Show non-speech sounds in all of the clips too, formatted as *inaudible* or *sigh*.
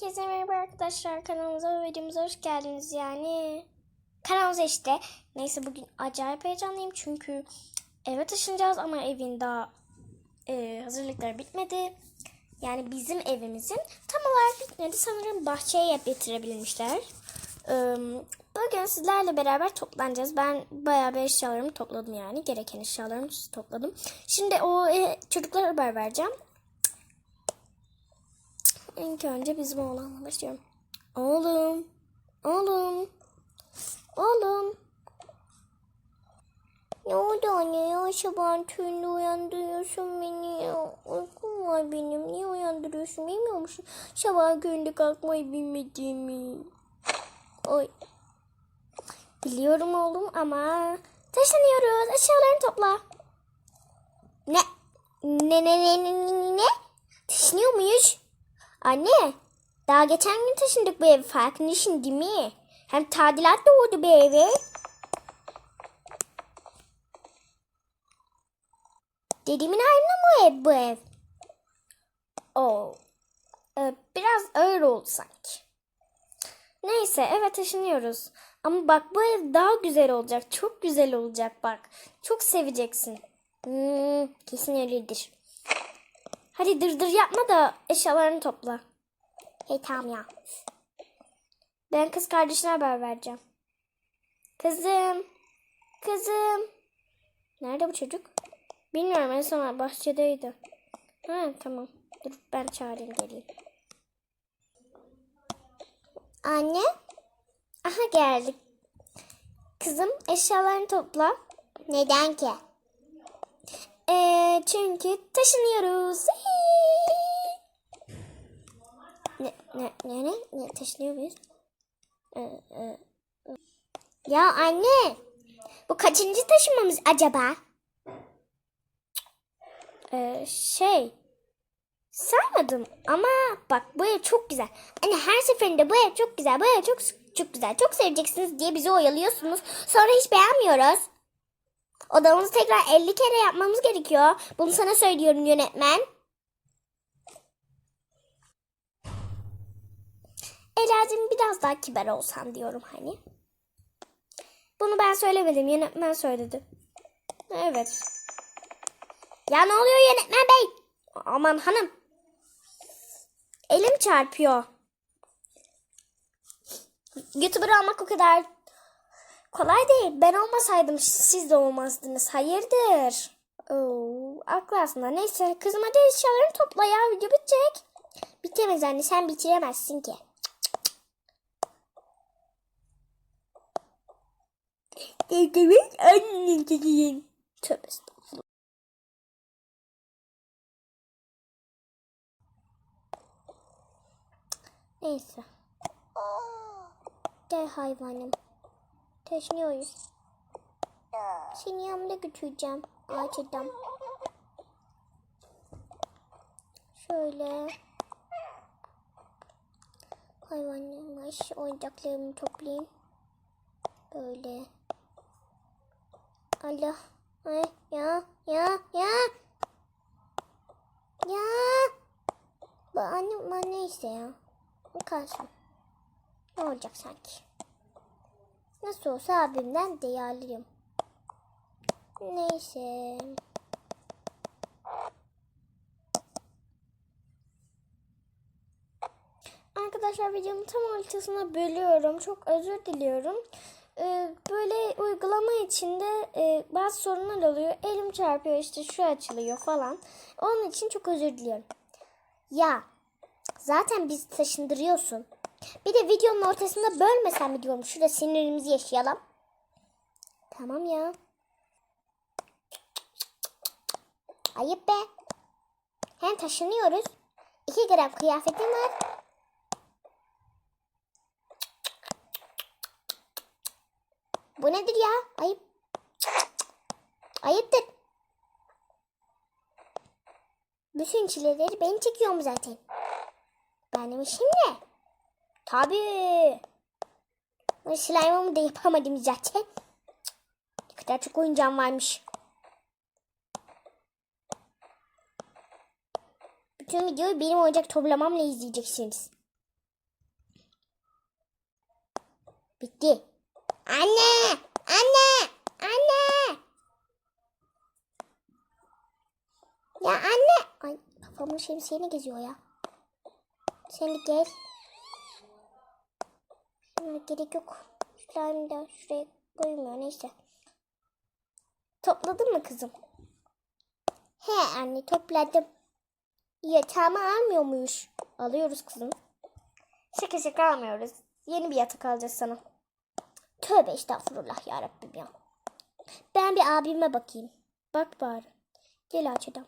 Herkese merhaba arkadaşlar kanalımıza ve videomuza hoş geldiniz yani. Kanalımıza işte. Neyse bugün acayip heyecanlıyım çünkü eve taşınacağız ama evin daha e, hazırlıkları bitmedi. Yani bizim evimizin tam olarak bitmedi. Sanırım bahçeye yap getirebilmişler. Ee, Bugün sizlerle beraber toplanacağız. Ben bayağı bir eşyalarımı topladım yani. Gereken eşyalarımı topladım. Şimdi o e, çocuklara haber vereceğim. İlk önce bizim oğlanla başlıyorum. Oğlum. Oğlum. Oğlum. Ne oldu anne ya? Sabahın tüyünde uyandırıyorsun beni ya. Uykum var benim. Niye uyandırıyorsun bilmiyor musun? Sabah günde kalkmayı bilmediğimi. Oy. Biliyorum oğlum ama taşınıyoruz. Eşyalarını topla. Ne? Ne ne ne ne ne ne? Taşınıyor muyuz? Anne, daha geçen gün taşındık bu eve farkındasın değil mi? Hem tadilat da oldu bu eve. Dediğimin ayrına mı ev bu ev? Oo, ee, biraz ağır oldu sanki. Neyse eve taşınıyoruz. Ama bak bu ev daha güzel olacak. Çok güzel olacak bak. Çok seveceksin. Hmm, kesin öyledir. Hadi dırdır yapma da eşyalarını topla. Hey tamam ya. Ben kız kardeşine haber vereceğim. Kızım. Kızım. Nerede bu çocuk? Bilmiyorum en son bahçedeydi. Ha tamam. Dur ben çağırayım geleyim. Anne. Aha geldik. Kızım eşyalarını topla. Neden ki? Ee, çünkü taşınıyoruz. Ne, ne, ne, ne, ne taşınıyor muyuz? Ee, e, ya anne, bu kaçıncı taşınmamız acaba? Ee, şey, saymadım ama bak bu ev çok güzel. Anne her seferinde bu ev çok güzel, bu ev çok çok güzel, çok seveceksiniz diye bizi oyalıyorsunuz. Sonra hiç beğenmiyoruz. Odamızı tekrar 50 kere yapmamız gerekiyor. Bunu sana söylüyorum yönetmen. Ela'cığım biraz daha kibar olsan diyorum hani. Bunu ben söylemedim. Yönetmen söyledi. Evet. Ya ne oluyor yönetmen bey? Aman hanım. Elim çarpıyor. YouTuber olmak o kadar kolay değil. Ben olmasaydım siz de olmazdınız. Hayırdır? Oo, aklı aslında. Neyse kızım hadi eşyalarını topla ya. Video bitecek. Bitemez anne sen bitiremezsin ki. Evet anneciğim. Tövbe estağfurullah. Neyse. Gel hayvanım. Taşınıyoruz. Seni yanımda götüreceğim. Ağaçtan. Şöyle. Hayvanım var. Oyuncaklarımı toplayayım. Böyle. Allah. Ay ya ya ya. Ya. Bu bana neyse ya. Kalsın. Ne olacak sanki? Nasıl olsa abimden değerliyim. Neyse. Arkadaşlar videomu tam ortasına bölüyorum. Çok özür diliyorum. Ee, böyle uygulama içinde e, bazı sorunlar oluyor. Elim çarpıyor işte şu açılıyor falan. Onun için çok özür diliyorum. Ya zaten bizi taşındırıyorsun. Bir de videonun ortasında bölmesen mi diyorum. Şurada sinirimizi yaşayalım. Tamam ya. Ayıp be. Hem taşınıyoruz. 2 gram kıyafetim var. Bu nedir ya? Ayıp. Ayıptır. Bütün çileleri ben çekiyorum zaten. Benim işim ne? Tabii. Slime'ımı da yapamadım zaten. Ne kadar çok oyuncağım varmış. Bütün videoyu benim oyuncak toplamamla izleyeceksiniz. Bitti. Anne! Anne! Anne! Ya anne! Ay kafamın şemsiyeni geziyor ya. Sen gel. Gerek yok. Şurayı da şuraya koymuyor neyse. Topladın mı kızım? He anne topladım. Yatağımı almıyor muyuz? Alıyoruz kızım. Şaka şaka almıyoruz. Yeni bir yatak alacağız sana. Tövbe estağfurullah ya Rabbim ya. Ben bir abime bakayım. Bak bari. Gel aç adam.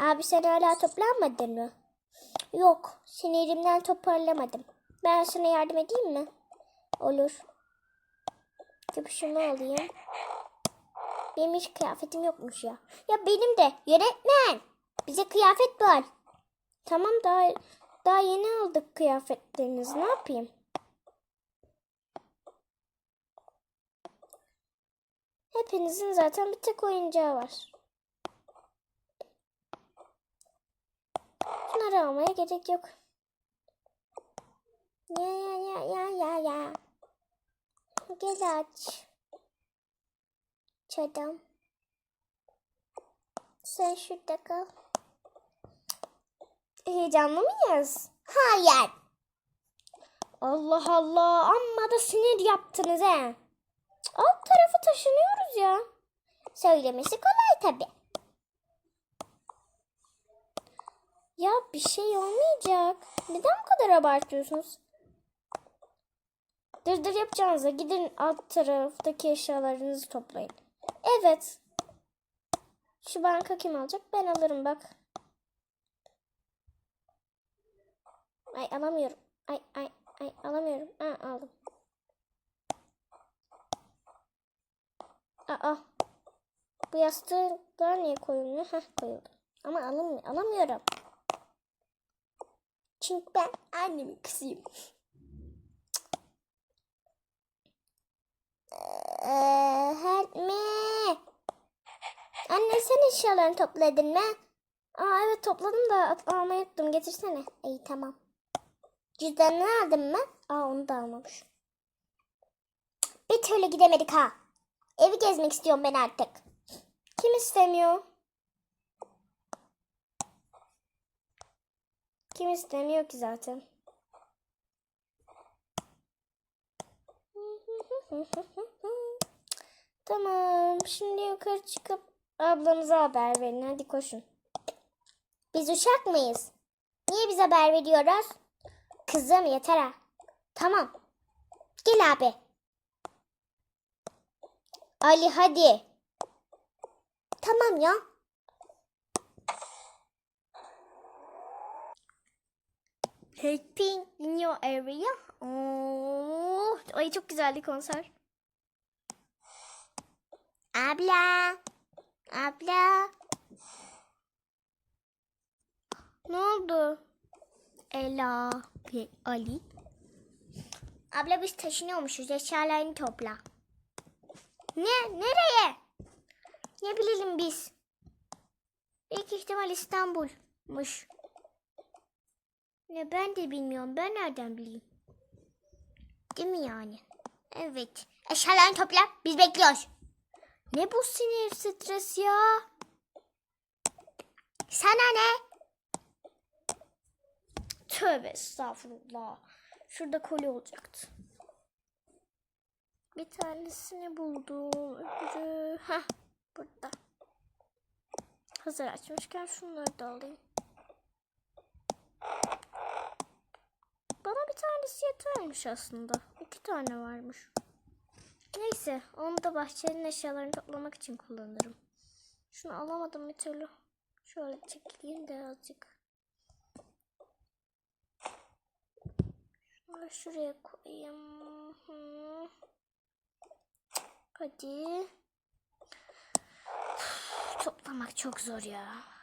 Abi sen hala toplanmadın mı? Yok. Sinirimden toparlamadım. Ben sana yardım edeyim mi? Olur. Köpüşümü alayım. Benim hiç kıyafetim yokmuş ya. Ya benim de. Yönetmen. Bize kıyafet bul. Tamam daha daha yeni aldık kıyafetlerinizi. Ne yapayım? Hepinizin zaten bir tek oyuncağı var. Bunları almaya gerek yok. Ya ya ya ya ya ya. Gel aç. Çadam. Sen şurada kal. Heyecanlı mıyız? Hayır. Allah Allah. Amma da sinir yaptınız he. Alt tarafı taşınıyoruz ya. Söylemesi kolay tabi. Ya bir şey olmayacak. Neden bu kadar abartıyorsunuz? Dırdır yapacağınıza gidin alt taraftaki eşyalarınızı toplayın. Evet. Şu banka kim alacak? Ben alırım bak. Ay alamıyorum. Ay ay ay alamıyorum. Ha aldım. Aa. Bu yastıklar niye koyulmuyor? Heh koyuldu. Ama alamıyorum. alamıyorum. Çünkü ben annemin kızıyım. Ee, help me. Anne sen eşyalarını topladın mı? Aa evet topladım da almayı unuttum. Getirsene. İyi tamam. Cüzdanını aldın mı? Aa onu da almamış. Bir türlü gidemedik ha. Evi gezmek istiyorum ben artık. Kim istemiyor? Kim istemiyor ki zaten? *laughs* Tamam. Şimdi yukarı çıkıp ablanıza haber verin. Hadi koşun. Biz uşak mıyız? Niye bize haber veriyoruz? Kızım yeter ha. Tamam. Gel abi. Ali hadi. Tamam ya. Helping in your area. Oo, ay çok güzeldi konser. Abla. Abla. Ne oldu? Ela Ali. Abla biz taşınıyormuşuz. Eşyalarını topla. Ne? Nereye? Ne bilelim biz? Büyük ihtimal İstanbul'muş. Ne ben de bilmiyorum. Ben nereden bileyim? Değil mi yani? Evet. Eşyalarını topla. Biz bekliyoruz. Ne bu sinir stres ya? Sana ne? Tövbe estağfurullah. Şurada kolye olacaktı. Bir tanesini buldum. Öbürü. Heh, burada. Hazır açmışken şunları da alayım. Bana bir tanesi yetermiş aslında. İki tane varmış. Neyse onu da bahçenin eşyalarını toplamak için kullanırım. Şunu alamadım bir türlü. Şöyle çekeyim de azıcık. Şunları şuraya koyayım. Hadi. Toplamak çok zor ya.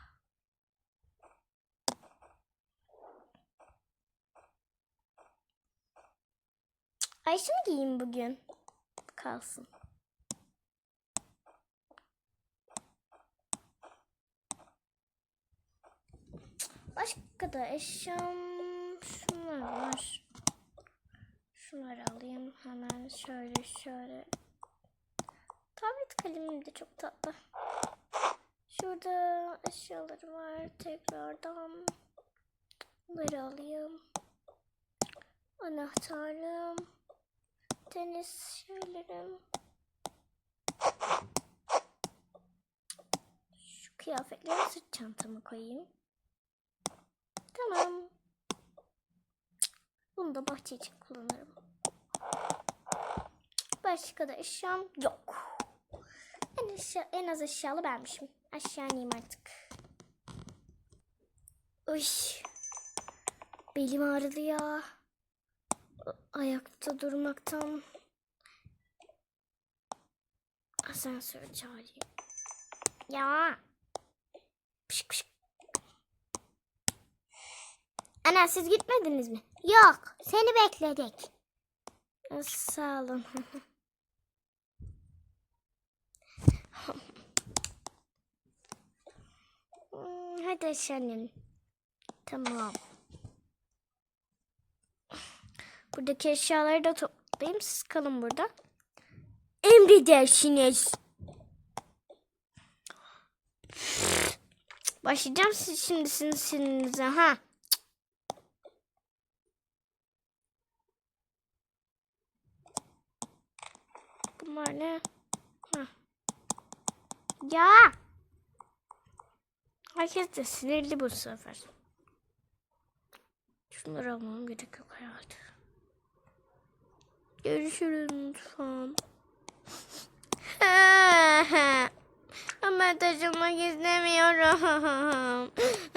Ay şunu giyeyim bugün. Kalsın. Başka da eşyam şunlar var. Şunları alayım hemen. şöyle. Tablet kalemim de çok tatlı. Şurada eşyaları var. Tekrardan bunları alayım. Anahtarım. Tenis şeylerim. Şu kıyafetleri sırt çantama koyayım. Tamam. Bunu da bahçe için kullanırım. Başka da eşyam yok. En, eşya, en az eşyalı benmişim. Aşağı ineyim artık. Uy. Belim ağrıdı ya. Ayakta durmaktan. Asansör çağırayım. Ya. Pışık pışık. Ana siz gitmediniz mi? Yok. Seni bekledik. Sağ olun. *laughs* Hadi aşağıya. Tamam. Buradaki eşyaları da toplayayım. Siz kalın burada. Emredersiniz. Başlayacağım siz şimdi sizin sinirinize ha. Bunlar ne? Hah. Ya. Herkes de sinirli bu sefer. Şunları almam gerek yok hayatım. Görüşürüz lütfen. *laughs* Ama taşımak istemiyorum. *laughs*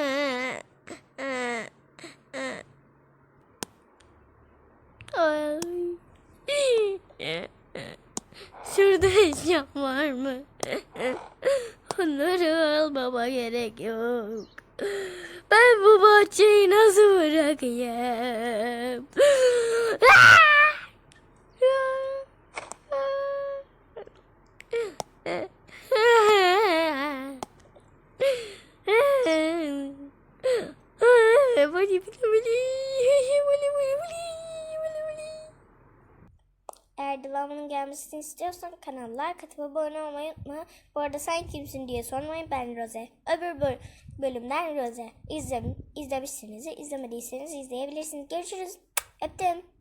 *laughs* Şurada eşyam var mı? Onları almama gerek yok. Ben bu bahçeyi nasıl bırakayım? Eğer devamının gelmesini istiyorsan kanallar katıp abone olmayı unutma. Bu arada sen kimsin diye sormayın ben Roze. Öbür böl- bölümden Roze. İzle, izlemişsiniz, izlemediyseniz izleyebilirsiniz. Görüşürüz. Öptüm.